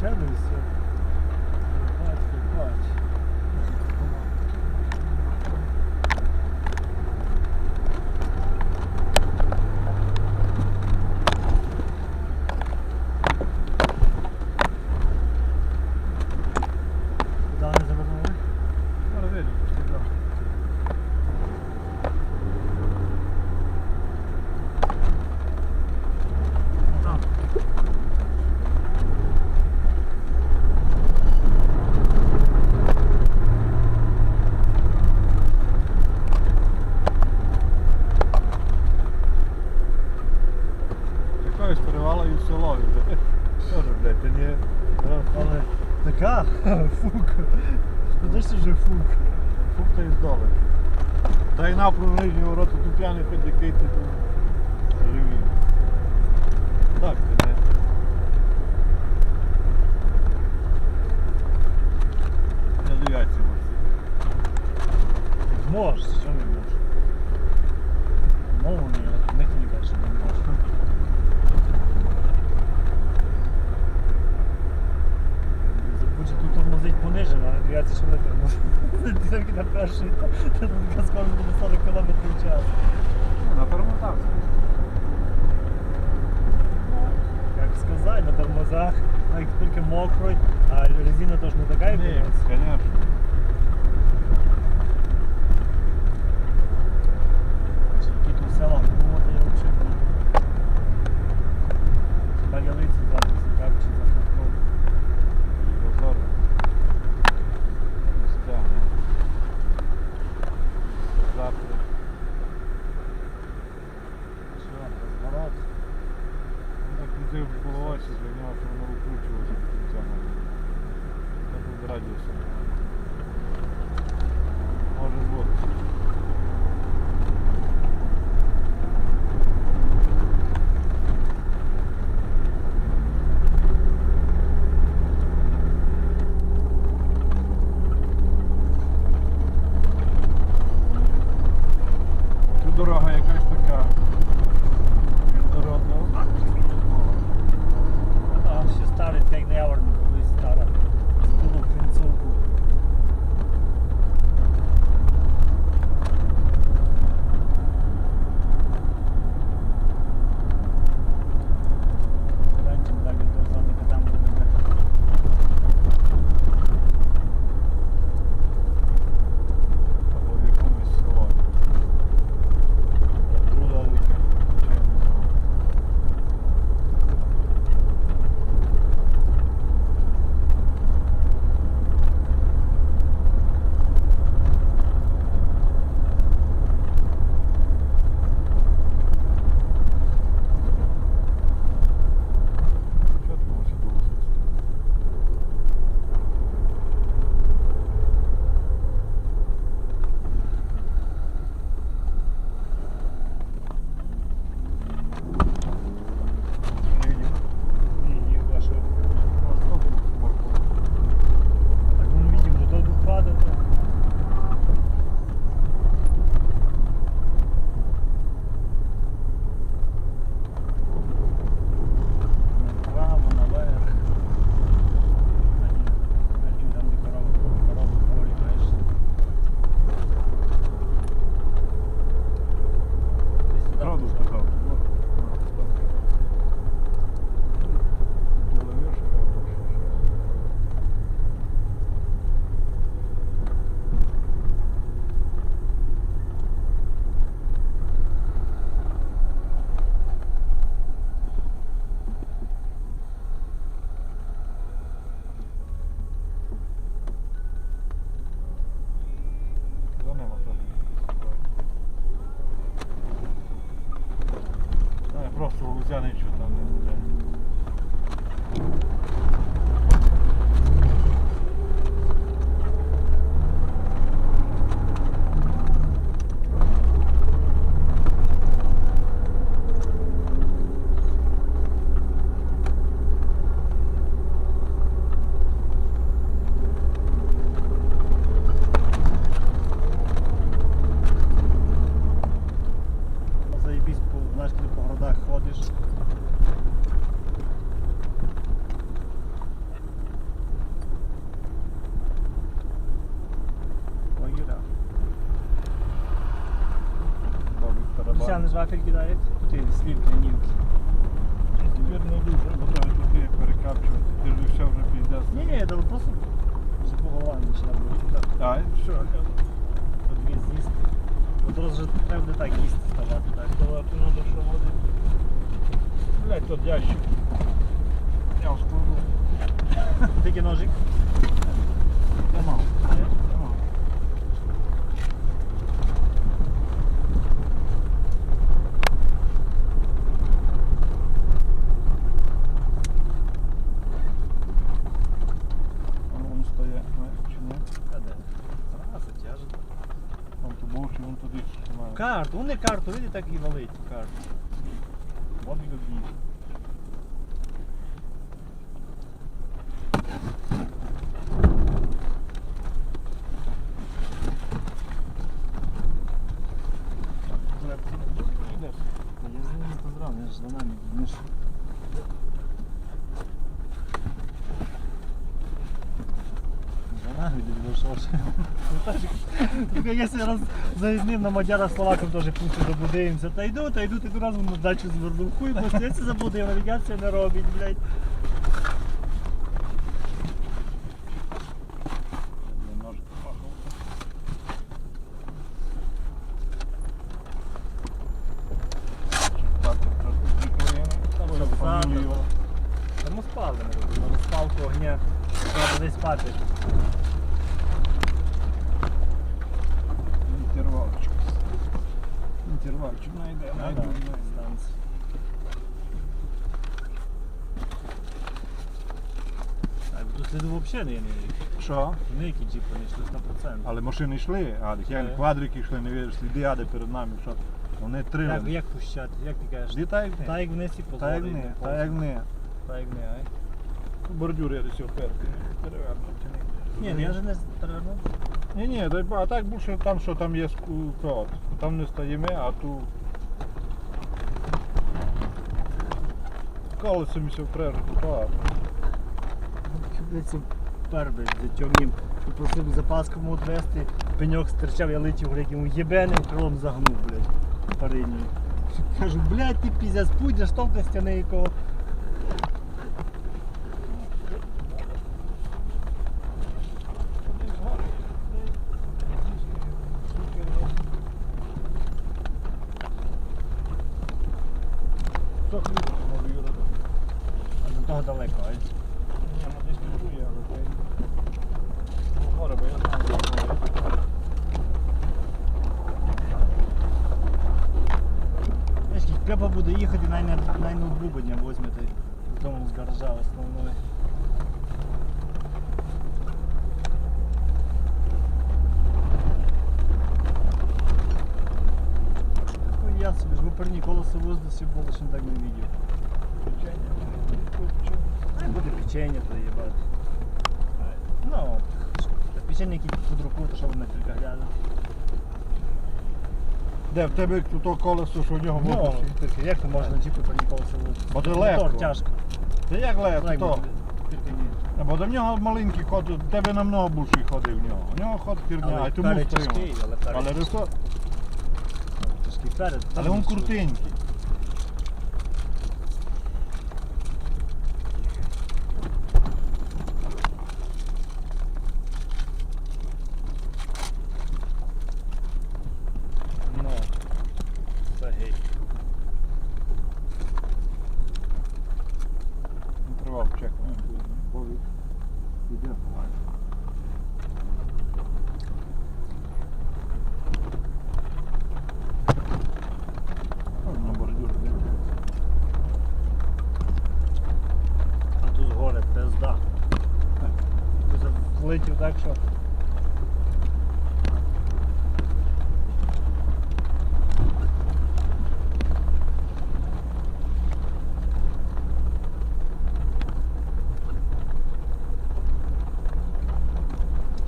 İçer miyiz? n-au prin noi din Europa, tu piană pe de вафель кидає? Тут і слівки, нівки. Тепер не дуже, бо треба туди перекапчувати. Ти ж все вже піде. Ні, ні, це просто вже по головам починав бути. І все. По дві з'їсти. От зараз вже треба буде так їсти ставати. Так. Давати треба, що води. Блять, тот ящик. Я складу. Тільки ножик. Я мав. Я мав. А Он стоїть, знаєш, чи ні? А де? Раз, тяже. Он то був, чи він туди має. Карту, вони карту, видите, так і валить карту. Вон його б'є. Я з ним не поздрав, я ж за нами, ми За десь. Тільки якщо раз заїзним на Мадяра Словаком теж пусть добудуємося, та йду, та йду, ти разом на дачу звернув. Хуй, бо я це забудив, навігація не робить, блядь. Ножик махав. Так, трошки приклеєно. Та ви Щоб фамілію. завтра. Тому спали ми на розпалку огня. Треба десь спати. Інтервалчик. Інтервалчик найде, Ну, найду, да, найду. станція. Так, тут сліду взагалі не є ніяких. Що? Ніякі джіпи не йшли 100%. Але машини йшли, а Е. квадрики йшли, не віриш, сліди аде перед нами, що вони Так, трили. як пущати? Як ти кажеш? Де так як Та не? як вниз і Та як не, та як не. Та як не, ай. Бордюр я десь оперти. Перевернути. Ні, ну я вже не перевернув. Ні, ні, а так більше там, що там є код. Там не стоїмо, а ту. Колесо місяв впрежу, то це перби тьомнім. Попросив запаску му відвести, пеньок стирчав, я летів, блядь, йому єбеним крилом загнув, блядь, париню. Кажу, блядь, ти піздець, пуйдеш, штовка стяни якого. Що хліб може Юра? А до того далеко, ай. Ні, ну десь не чує, але та й. Ну, горе, бо я знаю, де воно. Знаєш, як треба буде їхати, най, най ноутбук дня візьмете з дому з гаража основної. Ну я собі ж виперні колесо в воздусі було, що так не видів. Печення. Ай, буде печення то їбати. Ну, печення які під руку, то що воно тільки гляне. Де в тебе тут то колесо, що в нього Ну, тільки як то можна джипи перні колесо вулиці? Бо ти легко. Мотор тяжко. Та як легко, Легко то. Тільки ні. Бо до нього маленький ход, у тебе намного більший ходив в нього. У нього ход херня, а тому перед стоїмо. тяжкий, але перед Але рисо, тяжкий перед. але він крутенький. Ну, це гей. Інтервал чекаємо. Бо від- іде погано. Ой, На бордюр йде. А тут з гори пизда. Ти влетів так, що.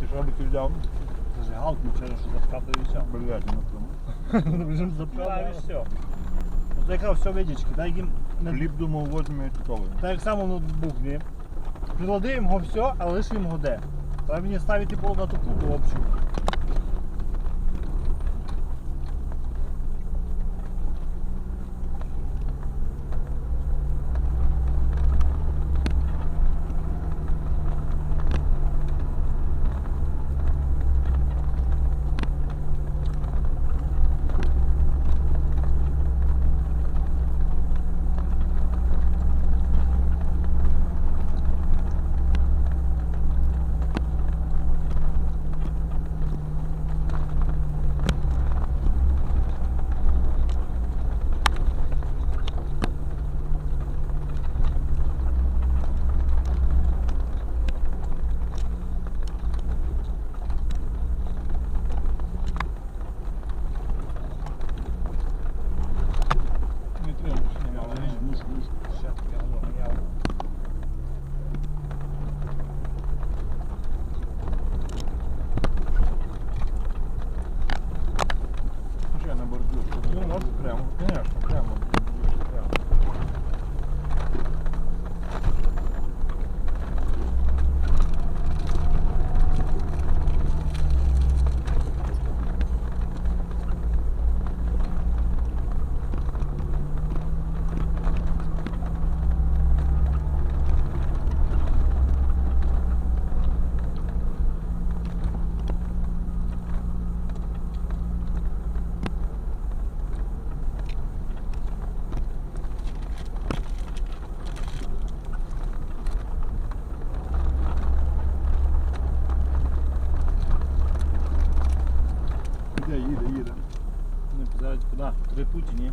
Ти що би ти взяв? Зажигалку вчора, що запхати і все. Блядь, на тому. Вже і все. Якраз все видічки, так їм не Хліб думав, возьме коли. Так само ноутбук не. Приладив його все, але лишимо його де. Треба мені ставити було на ту купу общу. буде тут і ні.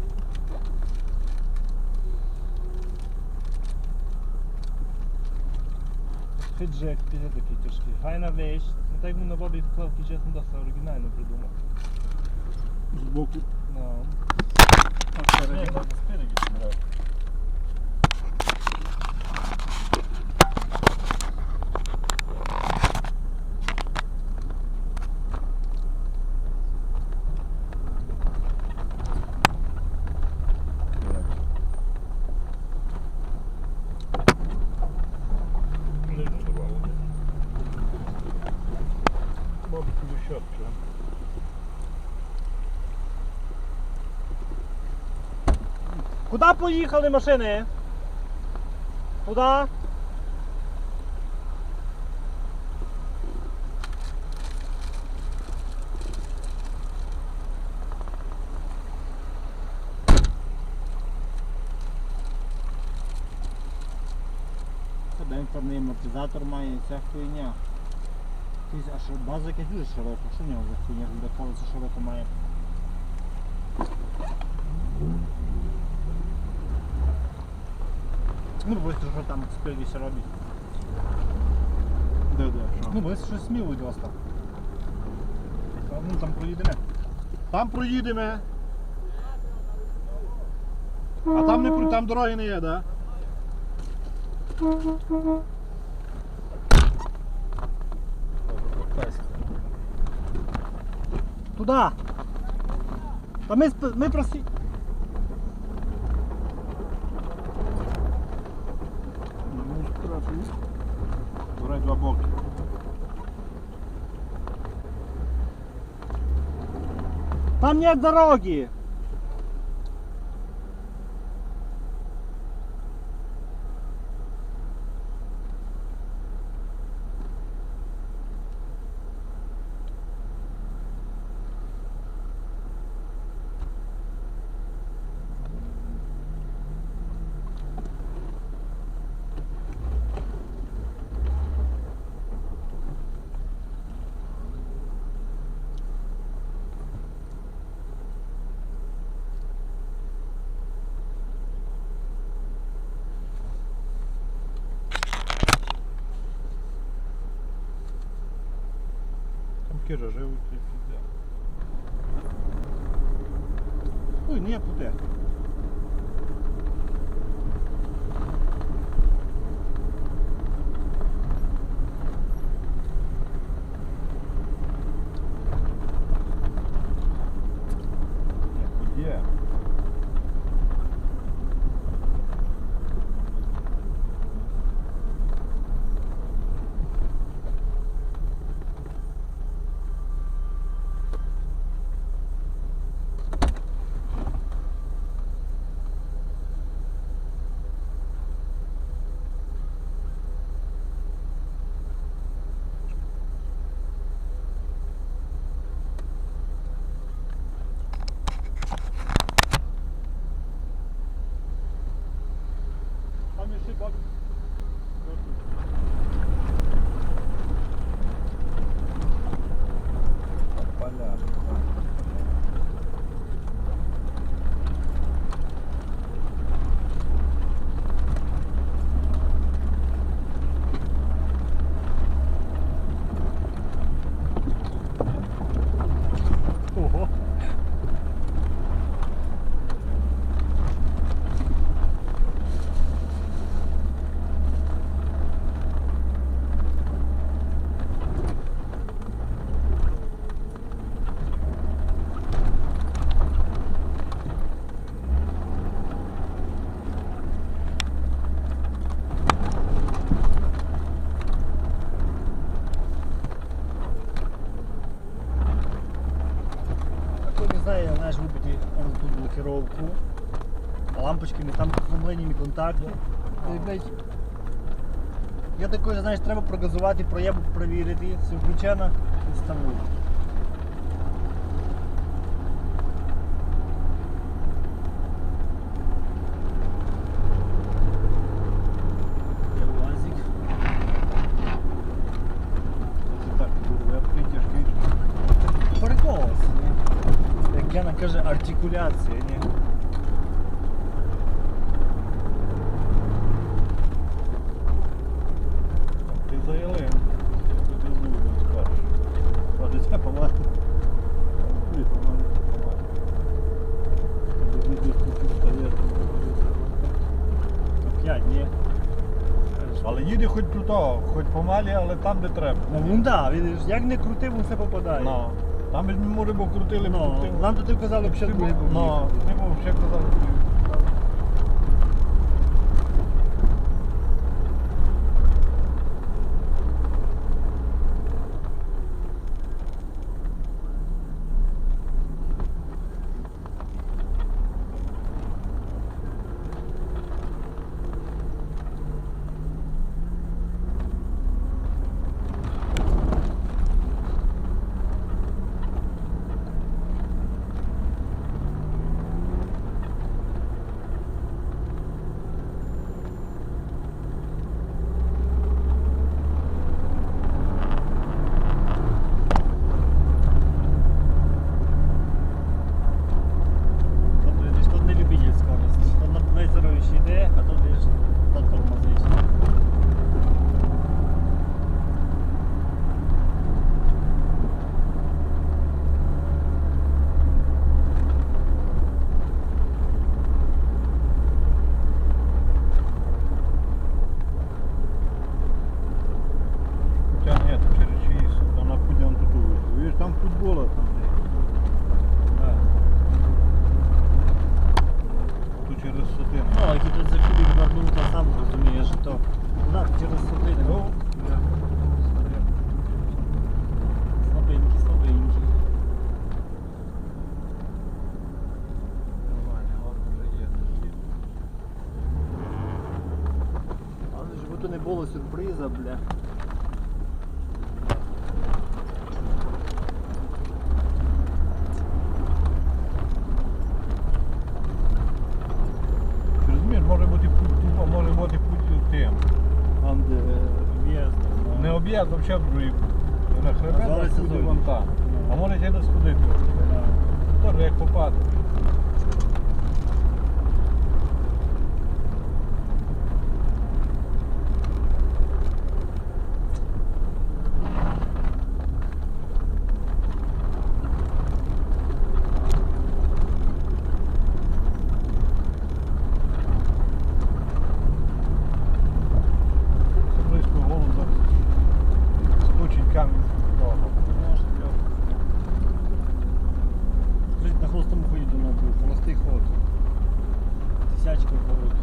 Фіджек, піде такий тяжкий. Гайна вещь. Ну так би на бабі вкладки чесно досить оригінально придумав. Збоку. Ну. А спереді, спереді спереді. Куди поїхали машини? Куди? Це демпферний амортизатор має, ця хуйня. А що база якась дуже широка. Що в нього за хуйня? Де колесо широко має? Ну, быстро, що там спереді все робить. Де, де, що? Ну, быстро щось сміло доста. Ну, там проїдемо. Там проїдемо. А там не про- там дороги не є, да? Туда! Та ми, сп- ми просі... Нет дороги! Там рожевий піде. Ой, не буде. так? Я такой, знаєш, треба прогазувати, проєбу провірити, все включено і ставлю. Переколос. Як Яна каже, артикуляція. аномалії, але там, де треба. Ну так, він як не крутив, все попадає. No. Там ми рибу крутили, ну, ми крутили. Нам тут ну, казали, що рибу. Ну, рибу взагалі казали. об'їзд взагалі в другий на хребет, а куди вон там. А може ще не сходити. Теж як попати. переход. Тисячка ворот.